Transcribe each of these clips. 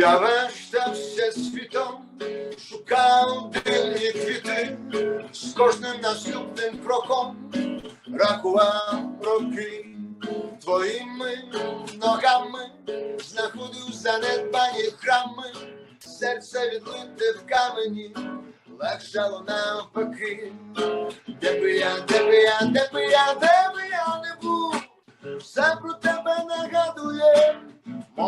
Я вештався світом, шукав дивні квіти, з кожним наступним кроком рахував роки твоїми ногами, знаходив занедбані храми, серце відлите в камені, легшало навпаки. Де би я, де би я, де би я, де би я не був, все про нагадує.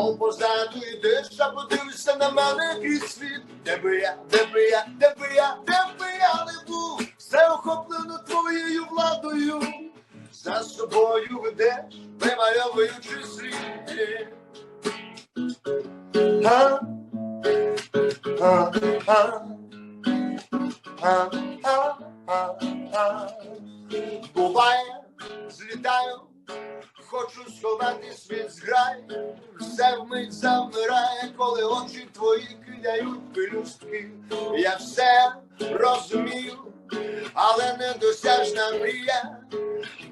Мов позаду йдеш, а подивишся на мене крізь світ. Де би я, де би я, де би я, де би я не був, все охоплено твоєю владою. За собою ведеш, вимальовуючи світ. А, а, а, а, а, а, а. Буває, злітаю, хочу сховати світ зграй, все вмить завмирає, коли очі твої кидають пелюстки. Я все розумію, але недосяжна мрія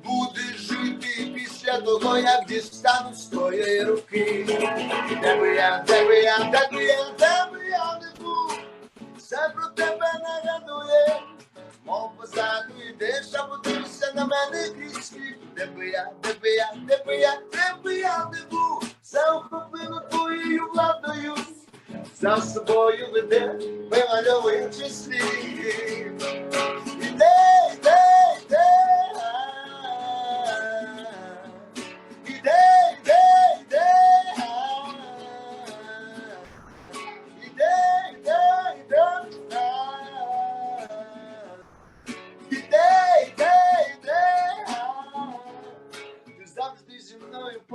буде жити після того, як дістану з твоєї руки. Де би я, де би я, де би я, де би я не був, все про тебе нагадує. Мов позаду йдеш, а подивишся на мене світ. Де би я, де би я, де би я, де би я не був, все охоплено твоєю владою. За собою веде, вимальовуючи слід.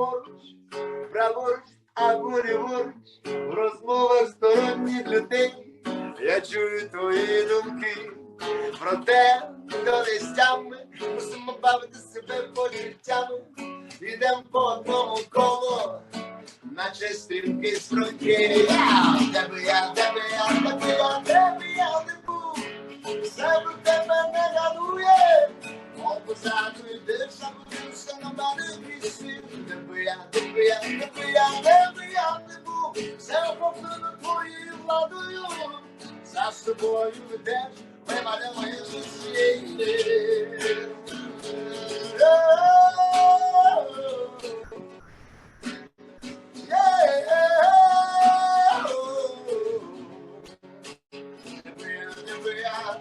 Поруч, праворуч або ліворуч, в розмовах сторонніх людей. Я чую твої думки про те, хто не стями, мусимо бавити себе почуттями. Ідем по одному колу, наче стрімки струнки. Де би я, де би я, де би я, де би я не був, Master boy, you the dad. When I never hesitated. Oh, yeah. Oh. Never, never, yeah.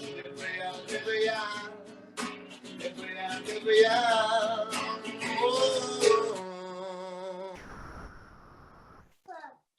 Yeah, yeah. Yeah, yeah.